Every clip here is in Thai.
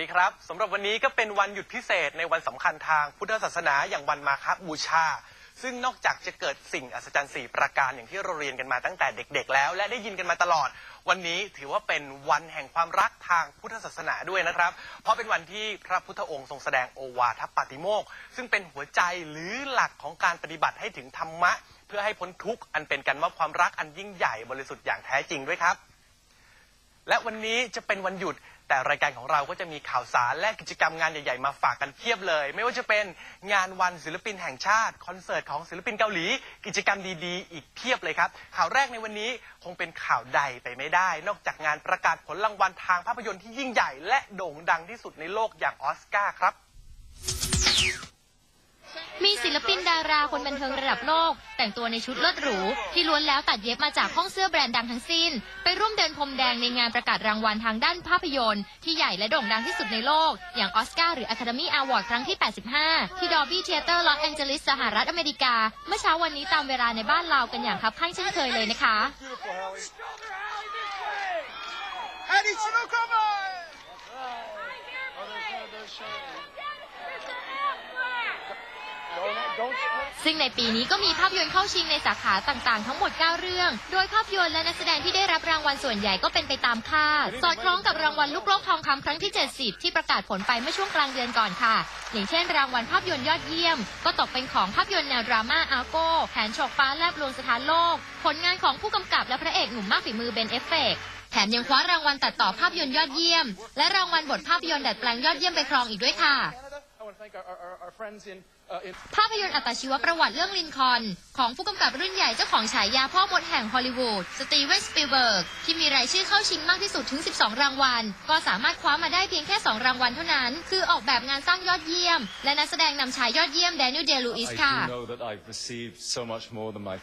ดีครับสำหรับวันนี้ก็เป็นวันหยุดพิเศษในวันสำคัญทางพุทธศาสนาอย่างวันมาฆบูชา ซึ่งนอกจากจะเกิดสิ่งอัศจรรย์สี่ประการอย่างที่เราเรียนกันมาตั้งแต่เด็ก ๆ แล้ว และได้ยินกันมาตลอด วันนี้ถือว่าเป็นวันแห่งความรักทางพุทธศาสนาด้วยนะครับ เพราะเป็นวันที่พระพุทธองค์ทรงแสดงโอวาทปาติโมกข์ซึ่งเป็นหัวใจหรือหลักของการปฏิบัติให้ถึงธรรมะ เพื่อให้พ้นทุกข์อันเป็นกันว่าความรักอันยิ่งใหญ่บริสุทธิ์อย่างแท้จริงด้วยครับ และวันนี้จะเป็นวันหยุด แต่รายการของเราก็จะมีข่าวสารและกิจกรรมงานใหญ่ๆมาฝากกันเพียบเลย ไม่ว่าจะเป็นงานวันศิลปินแห่งชาติ คอนเสิร์ตของศิลปินเกาหลี กิจกรรมดีๆ อีกเพียบเลยครับ ข่าวแรกในวันนี้คงเป็นข่าวใดไปไม่ได้ นอกจากงานประกาศผลรางวัลทางภาพยนตร์ที่ยิ่งใหญ่ และโด่งดังที่สุดในโลกอย่างออสการ์ครับ มีศิลปินดาราคนบันเทิงระดับโลก แต่งตัวในชุดเลิศหรู ที่ล้วนแล้วตัดเย็บมาจากห้องเสื้อแบรนด์ดังทั้งสิ้น ไปร่วมเดินพรมแดงในงานประกาศรางวัลทางด้านภาพยนตร์ ที่ใหญ่และโด่งดังที่สุดในโลก อย่างออสการ์หรือ Academy Award ครั้งที่ 85 ที่ Dolby Theater Los Angeles สสหรัฐอเมริกา เมื่อเช้าวันนี้ตามเวลาในบ้านเรากันอย่างคับข้างเช่นเคยเลยนะคะ Hallie, Chino, come on! ซึ่งในปีนี้ก็มีภาพยนตร์เข้าชิงในสาขาต่างๆ ทั้งหมด 9 เรื่อง โดยภาพยนตร์และนักแสดงที่ได้รับรางวัลส่วนใหญ่ก็เป็นไปตามคาด สอดคล้องกับรางวัลลูกโลกทองคำครั้งที่ 70 ที่ประกาศผลไปเมื่อช่วงกลางเดือนก่อนค่ะ อย่างเช่น รางวัลภาพยนตร์ยอดเยี่ยม ก็ตกเป็นของภาพยนตร์แนวดราม่าอาโก้แผนโฉกฟ้าแลบลวงสถานโลก ผลงานของผู้กำกับและพระเอกหนุ่มมากฝีมือเบนเอฟเฟก์แถมยังคว้ารางวัลตัดต่อภาพยนตร์ยอดเยี่ยม และรางวัลบทภาพยนตร์ดัดแปลงยอดเยี่ยมไปครองอีกด้วยค่ะ I want to thank our, our, our friends in, uh, in ภาพยนตร์อัตชีวประวัติเรื่องลินคอล์นของผู้กำกับรุ่นใหญ่เจ้าของฉายาพ่อมดแห่งฮอลลีวูดสตีเวนสปิลเบิร์กที่มีรายชื่อเข้าชิงมากที่สุดถึง 12 รางวัล ก็สามารถคว้ามาได้เพียงแค่ 2 รางวัลเท่านั้น คือออกแบบงานสร้างยอดเยี่ยม และนักแสดงนำชายยอดเยี่ยมแดเนียลเดลูอิส I ค่ะ do know that I've received so much more than my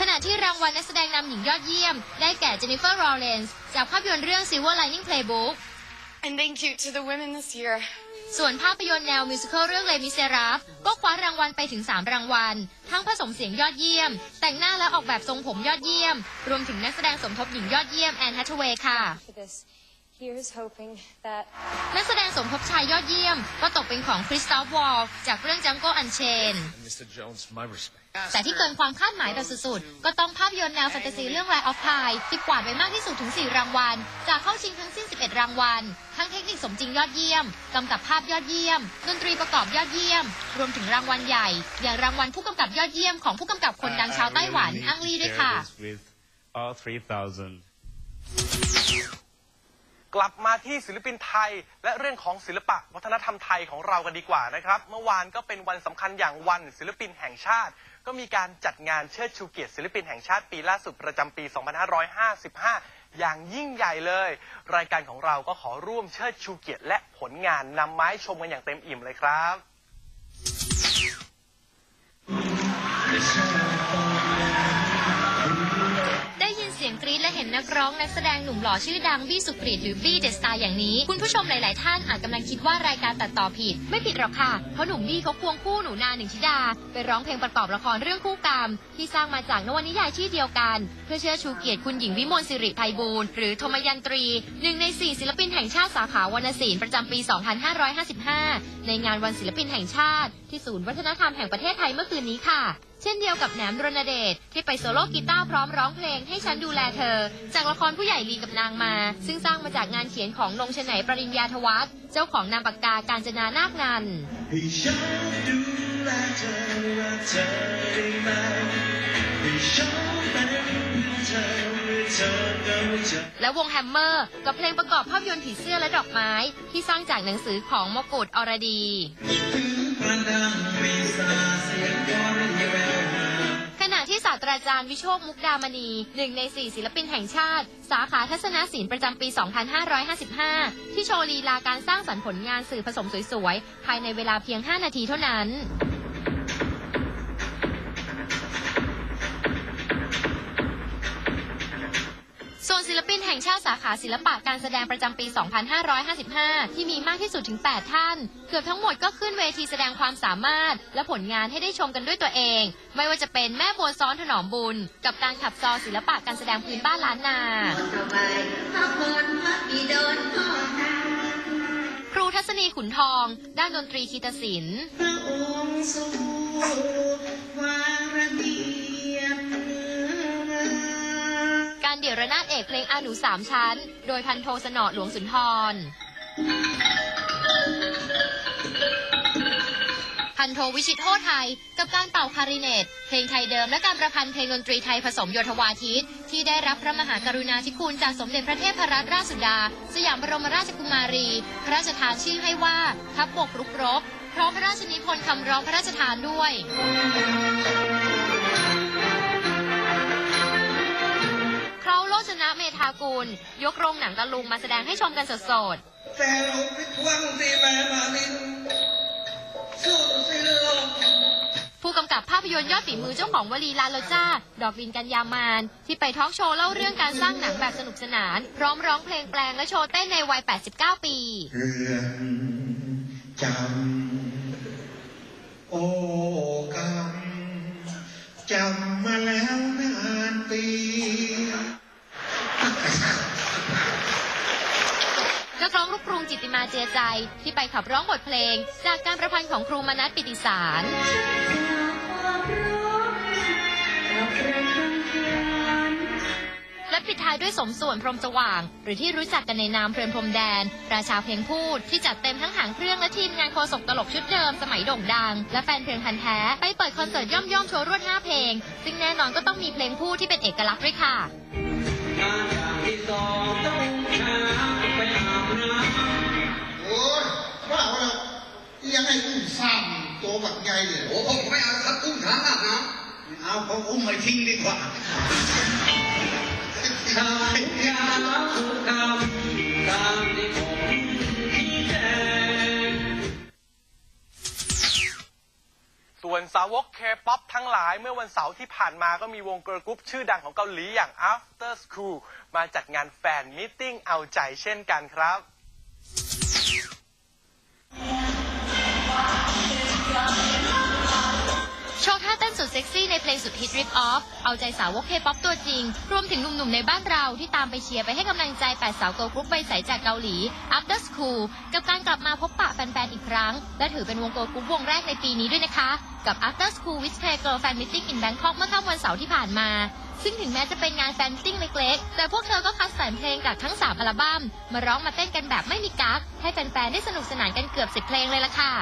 ขณะที่รางวัลนักแสดงนำหญิงยอดเยี่ยม ได้แก่เจนนิเฟอร์ลอเรนซ์จากภาพยนตร์เรื่อง Silver Lining Playbook And thank you to the women this year. ส่วนภาพยนตร์แนวมิวสิควลเรื่องเลมิเซราฟก็คว้ารางวัลไปถึง 3 รางวัล ทั้งผสมเสียงยอดเยี่ยม แต่งหน้าและออกแบบทรงผมยอดเยี่ยม รวมถึงนักแสดงสมทบหญิงยอดเยี่ยมแอนแฮทเวย์ค่ะ For this, here's hoping that นักแสดงสมทบชายยอดเยี่ยม ก็ตกเป็นของคริสตอฟวอลจากเรื่องจังโกอันเชน Mr. Jones, my respect. แต่ที่เกินความคาดหมายแบบสุดๆ ก็ต้องภาพยนตร์แนวแฟนตาซีเรื่อง Rise of Pi ที่กวาดไปมากที่สุดถึง 4 รางวัล จากเข้าชิงทั้งสิ้น 11 รางวัล ทั้งเทคนิคสมจริงยอดเยี่ยม กำกับภาพยอดเยี่ยม ดนตรีประกอบยอดเยี่ยม รวมถึงรางวัลใหญ่ อย่างรางวัลผู้กำกับยอดเยี่ยมของผู้กำกับคนดังชาวไต้หวัน อังลีด้วยค่ะ with R3000. กลับมาที่ศิลปินไทยและเรื่องของศิลปะวัฒนธรรมไทยของเรากันดีกว่านะครับ เมื่อวานก็เป็นวันสำคัญอย่างวันศิลปินแห่งชาติ ก็มีการจัดงานเชิดชูเกียรติศิลปินแห่งชาติปีล่าสุดประจำปี 2555 อย่างยิ่งใหญ่เลย รายการของเราก็ขอร่วมเชิดชูเกียรติและผลงานนำไม้ชมกันอย่างเต็มอิ่มเลยครับ กรี๊ดและเห็นนักร้องนักแสดงหนุ่มหล่อชื่อดังบี้สุกรีตหรือบี้เดสตาร์อย่างนี้ คุณผู้ชมหลาย ๆ ท่านอาจกำลังคิดว่ารายการตัดต่อผิด ไม่ผิดหรอกค่ะ เพราะหนุ่มบี้เขาควงคู่หนูนาหนึ่งธิดา ไปร้องเพลงประกอบละครเรื่องคู่กรรม ที่สร้างมาจากนวนิยายชื่อเดียวกัน เพื่อเชิดชูเกียรติคุณหญิงวิมลสิริไพบูลย์หรือธมยันตรีหนึ่งในสี่ศิลปินแห่งชาติสาขาวรรณศิลป์ประจำปี 2555 ในงานวันศิลปินแห่งชาติ ที่ศูนย์วัฒนธรรมแห่งประเทศไทยเมื่อคืนนี้ค่ะ เช่นเดียวกับแหนมรณเดชที่ไปโซโล่กีตาร์พร้อมร้องเพลงให้ฉันดูแลเธอ จากละครผู้ใหญ่ลีกับนางมา ซึ่งสร้างมาจากงานเขียนของนงชนัยปริญญาทวัฒน์เจ้าของนามปากกาการจนานาคนันให้ฉันดูแลเธอรักเธอได้ไหมให้ฉันเป็นเธอและวงแฮมเมอร์กับเพลงประกอบภาพยนตร์ผีเสื้อและดอกไม้ ที่สร้างจากหนังสือของมกุฎอรดีาสตราจารย์วิโชคมุกดามณีหนึ่งในสี่ศิลปินแห่งชาติ สาขาทัศนศิลป์ประจำปี 2555 ที่โชว์ลีลาการสร้างสรรค์ผลงานสื่อผสมสวยๆ ภายในเวลาเพียง 5 นาทีเท่านั้น ปินแห่งชาติสาขาศิลปะการแสดงประจำปี 2555 ที่มีมากที่สุดถึง 8 ท่าน เกือบทั้งหมดก็ขึ้นเวทีแสดงความสามารถ และผลงานให้ได้ชมกันด้วยตัวเอง ไม่ว่าจะเป็นแม่บัวซ้อนถนอมบุญ กับการขับซอศิลปะการแสดงพื้นบ้านล้านนา ครูทัศนีขุนทอง ด้านดนตรีคีตศิลป์ พระองค์ทรงวางระเบียบ รเดี่ยวระนาดเอกเพลงอาหนูสามชั้น โดยพันโทสนอหลวงสุนทร พันโทวิชิตโทไทย กับการเป่าคาริเนต เพลงไทยเดิมและการประพันธ์เพลงดนตรีไทยผสมโยธวาทิต ที่ได้รับพระมหากรุณาธิคุณจากสมเด็จพระเทพรัตนราชสุดา สยามบรมราชกุมารี พระราชทานชื่อให้ว่าทัพบกรุกรบพร้อมพระราชนิพนธ์คำร้องพระราชทานด้วย ธากุลยกโรงหนังตะลุงมาแสดงให้ชมกันสดแต่เราไปทวงสิแม่มาลินสู้สิลูกๆผู้กำกับภาพยนตร์ยอดฝีมือเจ้าของวลีลาโลจ้า ดอกลินกันยามาน ที่ไปทอล์กโชว์เล่าเรื่องการสร้างหนังแบบสนุกสนาน พร้อมร้องเพลงแปลงและโชว์เต้นในวัย 89 ปีเรื่องจำ มาเจียใจที่ไปขับร้องบทเพลง จากการประพันธ์ของครูมนัสปิติสาร และปิดท้ายด้วยสมส่วนพรมสว่าง หรือที่รู้จักกันในนามเพลินพรมแดน ราชาเพลงพูดที่จัดเต็มทั้งหางเครื่องและทีมงานโคศกตลกชุดเดิมสมัยโด่งดัง และแฟนเพลงพันธ์แท้ ไปเปิดคอนเสิร์ตย่อมย่อมโชว์รวด5เพลง ซึ่งแน่นอนก็ต้องมีเพลงพูดที่เป็นเอกลักษณ์ด้วยค่ะ ว่าเรายังไงอุ้มซ้ำตัวบักใหญ่เลยโอ้ผมไม่เอาครับอุ้มทั้งอาบน้ำเอาผมอุ้มไปทิ้งดีกว่าชายยาสุคำตามที่ผมคิดแดงส่วนสาวกเคป๊อปทั้งหลายเมื่อวันเสาร์ที่ผ่านมาก็มีวงเกิร์ลกรุ๊ปชื่อดังของเกาหลีอย่าง After School มาจัดงานแฟนมิทติ้งเอาใจเช่นกันครับ โชว์ท่าเต้นสุดเซ็กซี่ในเพลงสุดฮิต Rip Off เอาใจสาวกเคป๊อปตัวจริง รวมถึงหนุ่มๆในบ้านเราที่ตามไปเชียร์ไปให้กำลังใจแปดสาวเกิร์ลกรุ๊ปใบใสจากเกาหลี After School กับการกลับมาพบปะแฟนๆอีกครั้ง และถือเป็นวงเกิร์ลกรุ๊ปวงแรกในปีนี้ด้วยนะคะ กับ After School with Play Girl Fan Meeting in Bangkok เมื่อค่ำวันเสาร์ที่ผ่านมา ซึ่งถึงแม้จะเป็นงานแฟนมิทติ้งเล็กๆ แต่พวกเธอก็คัดสรรเพลงจากทั้ง 3 อัลบั้ม มาร้องมาเต้นกันแบบไม่มีกั๊กให้แฟนๆ ได้สนุกสนานกันเกือบ10เพลงเลยล่ะค่ะ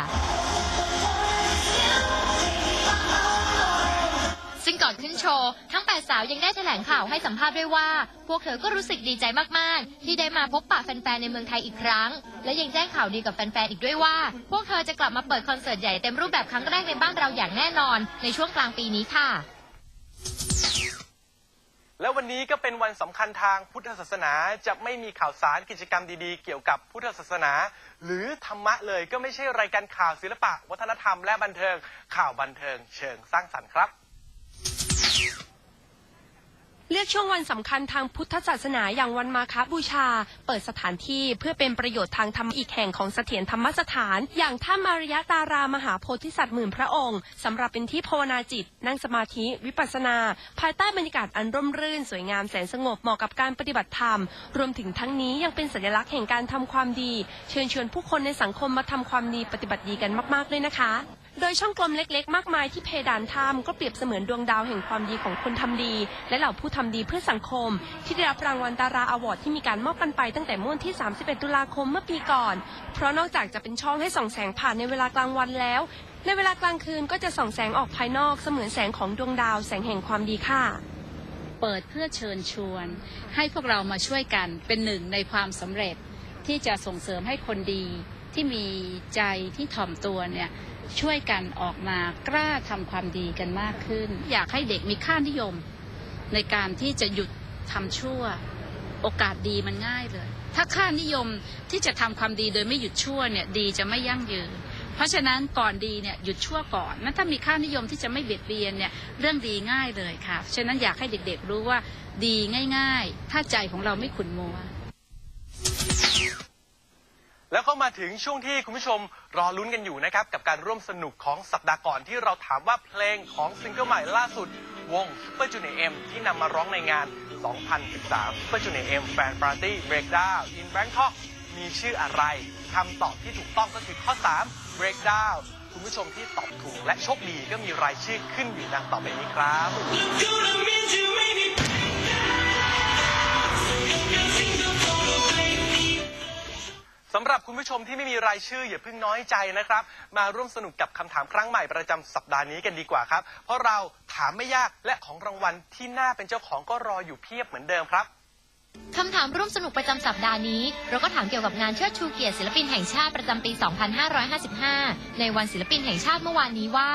ซึ่งก่อนขึ้นโชว์ ทั้ง 8 สาวยังได้แถลงข่าวให้สัมภาษณ์ด้วยว่า พวกเธอก็รู้สึกดีใจมากๆ ที่ได้มาพบปะแฟนๆ ในเมืองไทยอีกครั้ง และยังแจ้งข่าวดีกับแฟนๆ อีกด้วยว่า พวกเธอจะกลับมาเปิดคอนเสิร์ตใหญ่เต็มรูปแบบครั้งแรกในบ้านเราอย่างแน่นอน ในช่วงกลางปีนี้ค่ะ และวันนี้ก็เป็นวันสำคัญทางพุทธศาสนาจะไม่มีข่าวสารกิจกรรมดีๆ เกี่ยวกับพุทธศาสนา หรือธรรมะเลยก็ไม่ใช่รายการข่าวศิลปะ วัฒนธรรมและบันเทิงข่าวบันเทิงเชิงสร้างสรรค์ครับ เลือกช่วงวันสำคัญทางพุทธศาสนาอย่างวันมาคบูชา เปิดสถานที่เพื่อเป็นประโยชน์ทางธรรมอีกแห่งของเสถียรธรรมสถาน อย่างถ้ำอารยตารามหาโพธิสัตว์หมื่นพระองค์สำหรับเป็นที่ภาวนาจิต นั่งสมาธิวิปัสสนา ภายใต้บรรยากาศอันร่มรื่น สวยงามแสนสงบเหมาะกับการปฏิบัติธรรม รวมถึงทั้งนี้ยังเป็นสัญลักษณ์แห่งการทำความดี เชิญชวนผู้คนในสังคมมาทำความดีปฏิบัติดีกันมากๆเลยนะคะ โดยช่องกลมเล็กๆ มากมายที่เพดานถ้ำก็เปรียบเสมือนดวงดาวแห่งความดีของคนทำดี และเหล่าผู้ทำดีเพื่อสังคม ที่ได้รับรางวัลดาราอวอร์ดที่มีการมอบกันไปตั้งแต่เมื่อวันที่ 31 ตุลาคมเมื่อปีก่อน เพราะนอกจากจะเป็นช่องให้ส่องแสงผ่านในเวลากลางวันแล้ว ในเวลากลางคืนก็จะส่องแสงออกภายนอกเสมือนแสงของดวงดาวแสงแห่งความดีค่ะเปิดเพื่อเชิญชวน ให้พวกเรามาช่วยกันเป็นหนึ่งในความสำเร็จที่จะส่งเสริมให้คนดีที่มีใจที่ถ่อมตัวเนี่ย ช่วยกันออกมากล้าทำความดีกันมากขึ้น อยากให้เด็กมีค่านิยม ในการที่จะหยุดทำชั่ว โอกาสดีมันง่ายเลย ถ้าค่านิยมที่จะทำความดีโดยไม่หยุดชั่วเนี่ยดีจะไม่ยั่งยืน เพราะฉะนั้นก่อนดีเนี่ยหยุดชั่วก่อนนั้นถ้ามีค่านิยมที่จะไม่เบียดเบียนเนี่ยเรื่องดีง่ายเลยค่ะ ฉะนั้นอยากให้เด็กๆรู้ว่าดีง่าย ๆ ถ้าใจของเราไม่ขุ่นมัว แล้วก็มาถึงช่วงที่คุณผู้ชมรอลุ้นกันอยู่นะครับ กับการร่วมสนุกของสัปดาห์ก่อนที่เราถามว่าเพลงของซิงเกิลใหม่ล่าสุด วง Super Junior M ที่นำมาร้องในงาน 2013 Super Junior M Fan Party Breakdown in Bangkok มีชื่ออะไรคำตอบที่ถูกต้องก็คือข้อ 3 breakdown คุณผู้ชมที่ตอบถูกและโชคดีก็มีรายชื่อขึ้นอยู่ดังต่อไปนี้ครับ สำหรับคุณผู้ชมที่ไม่มีรายชื่ออย่าเพิ่งน้อยใจนะครับ มาร่วมสนุกกับคำถามครั้งใหม่ประจำสัปดาห์นี้กันดีกว่าครับ เพราะเราถามไม่ยากและของรางวัลที่น่าเป็นเจ้าของก็รออยู่เพียบเหมือนเดิมครับ คำถามร่วมสนุกประจำสัปดาห์นี้ เราก็ถามเกี่ยวกับงานเชิดชูเกียรติศิลปินแห่งชาติประจำปี 2555 ในวันศิลปินแห่งชาติเมื่อวานนี้ว่า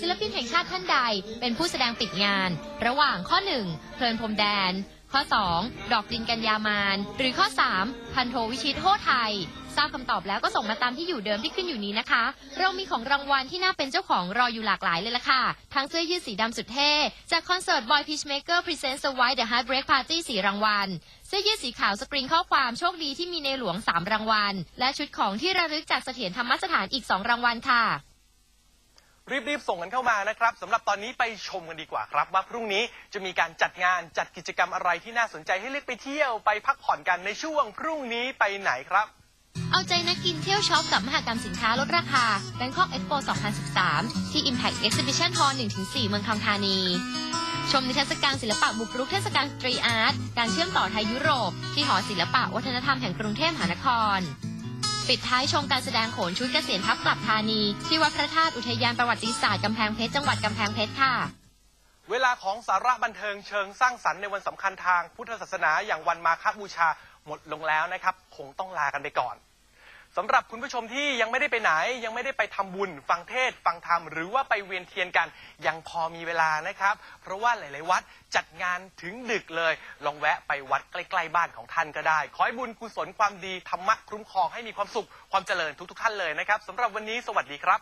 ศิลปินแห่งชาติท่านใด เป็นผู้แสดงปิดงาน ระหว่างข้อ 1 เพลินพรมแดน ข้อ 2 ดอกดินกัญญามาน หรือข้อ 3 พันโทวิชิตโฮไทย ทราบคำตอบแล้วก็ส่งมาตามที่อยู่เดิมที่ขึ้นอยู่นี้นะคะ เรามีของรางวัลที่น่าเป็นเจ้าของรออยู่หลากหลายเลยล่ะค่ะ ทั้งเสื้อยืดสีดำสุดเท่ จากคอนเสิร์ต Boy Peacemaker Presents The White The Heartbreak Party สีรางวัลเสื้อยืดสีขาวสกรีนข้อความโชคดีที่มีในหลวง 3 รางวัล และชุดของที่ระลึกจากเสถียรธรรมสถานอีก 2 รางวัลค่ะ รีบๆ ส่งกันเข้ามานะครับสำหรับตอนนี้ไปชมกันดีกว่าครับ ว่าพรุ่งนี้จะมีการจัดงานจัดกิจกรรมอะไรที่น่าสนใจให้เลือกไปเที่ยวไปพักผ่อนกันในช่วงพรุ่งนี้ไปไหนครับ เอาใจนักกินเที่ยวช็อปกับมหกรรมสินค้าลดราคา Bangkok Expo 2013 ที่ Impact Exhibition Hall 1-4 เมืองทองธานี ชมนิทรรศการศิลปะบุกรุกเทศกาลสตรีอาร์ต การเชื่อมต่อไทยยุโรป ที่หอศิลปะวัฒนธรรมแห่งกรุงเทพมหานคร ปิดท้ายชมการแสดงโขนชุดเกษียณทัพกลับธานี ที่วัดพระธาตุอุทยานประวัติศาสตร์กำแพงเพชรจังหวัดกำแพงเพชรค่ะเวลาของสาระบันเทิงเชิงสร้างสรรค์ในวันสำคัญทางพุทธศาสนาอย่างวันมาฆบูชา หมดลงแล้วนะครับ คงต้องลากันไปก่อนสำหรับคุณผู้ชมที่ยังไม่ได้ไปไหน ยังไม่ได้ไปทำบุญ ฟังเทศ ฟังธรรม หรือว่าไปเวียนเทียนกัน ยังพอมีเวลานะครับ เพราะว่าหลาย ๆ วัดจัดงานถึงดึกเลย ลองแวะไปวัดใกล้ ๆ บ้านของท่านก็ได้ ขอให้บุญกุศลความดีธรรมะคุ้มครองให้มีความสุขความเจริญทุก ๆ ท่านเลยนะครับสำหรับวันนี้สวัสดีครับ